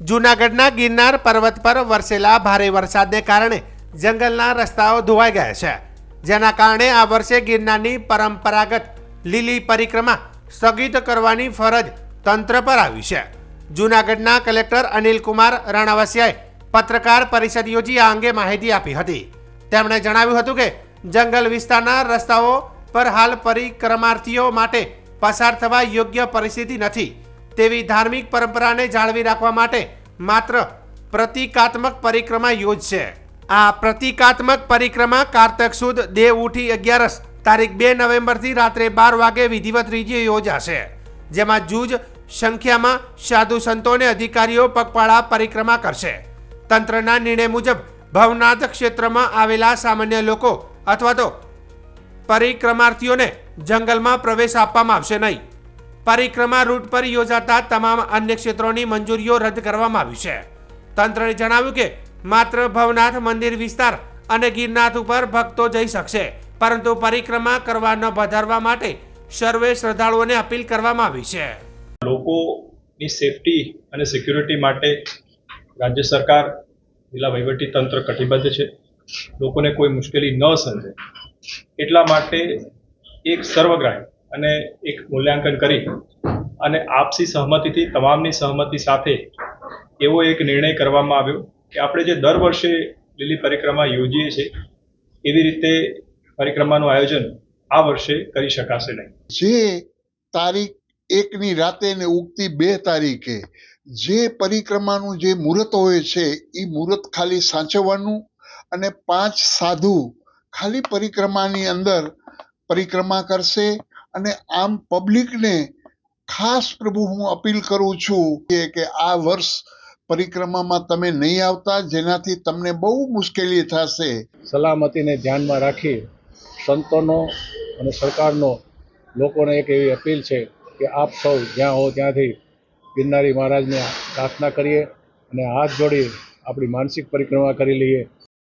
જૂનાગઢના ગિરનાર પર્વત પર વરસેલા ભારે વરસાદને કારણે જંગલના રસ્તાઓ ધોવાઈ ગયા છે. જેના કારણે આ વર્ષે ગિરનારની પરંપરાગત લીલી પરિક્રમા સ્થગિત કરવાની ફરજ તંત્ર પર આવી છે. જૂનાગઢના કલેક્ટર અનિલકુમાર રણાવસિયાએ પત્રકાર પરિષદ યોજી આ અંગે માહિતી આપી હતી. તેમણે જણાવ્યું હતું કે જંગલ વિસ્તારના રસ્તાઓ પર હાલ પરિક્રમાર્થીઓ માટે પસાર થવા યોગ્ય પરિસ્થિતિ નથી. તેવી ધાર્મિક પરંપરાને જાળવી રાખવા માટે માત્ર પ્રતિકાત્મક પરિક્રમા યોજશે. આ પ્રતિકાત્મક પરિક્રમા કારતક સુદ દેવ ઉઠી અગિયારસ તારીખ બે નવેમ્બરથી રાત્રે બાર વાગે વિધિવત રીતે યોજાશે. જેમાં જૂજ સંખ્યામાં સાધુ સંતોને અધિકારીઓ પગપાળા પરિક્રમા કરશે. તંત્રના નિર્ણય મુજબ ભવનાથ ક્ષેત્રમાં આવેલા સામાન્ય લોકો અથવા તો પરિક્રમાર્થીઓને જંગલમાં પ્રવેશ આપવામાં આવશે નહીં. પરિક્રમા રૂટ પર યોજાતા તમામ અન્ય ક્ષેત્રોની મંજૂરીઓ રદ કરવામાં આવી છે. તંત્રએ જણાવ્યું કે, માત્ર ભવનાથ મંદિર વિસ્તાર અને ગિરનાથ ઉપર ભક્તો જઈ શકશે, પરંતુ પરિક્રમા કરવા ન વધારવા માટે સર્વે શ્રદ્ધાળુઓને અપીલ કરવામાં આવી છે. લોકોની સેફટી અને સિક્યુરિટી માટે રાજ્ય સરકાર જિલ્લા વહીવટી તંત્ર કટિબદ્ધ છે. લોકોને કોઈ મુશ્કેલી ન સર્જે એટલા માટે એક સર્વગ્રાહી અને એક મૂલ્યાંકન કરી અને આપસી સહમતિથી, તમામની સહમતિ સાથે એવો એક નિર્ણય કરવામાં આવ્યો કે આપણે જે દર વર્ષે લીલી પરિક્રમા યોજીએ છીએ, એવી રીતે પરિક્રમાનું આયોજન આ વર્ષે કરી શકાશે નહીં. જે તારીખ એકની રાતે ને ઉગતી બે તારીખે જે પરિક્રમાનું જે મુહૂર્ત હોય છે એ મુહૂર્ત ખાલી સાચવવાનું અને પાંચ સાધુ ખાલી પરિક્રમાની અંદર પરિક્રમા કરશે અને આમ પબ્લિકને ખાસ પ્રભુ હું અપીલ કરું છું કે આ વર્ષ પરિક્રમામાં તમે નહીં આવતા, જેનાથી તમને બહુ મુશ્કેલી થશે. સલામતીને ધ્યાનમાં રાખી સંતોનો અને સરકારનો લોકોને એક એવી અપીલ છે કે આપ સૌ જ્યાં હો ત્યાંથી ગિરનારી મહારાજને પ્રાર્થના કરીએ અને હાથ જોડી આપણી માનસિક પરિક્રમા કરી લઈએ.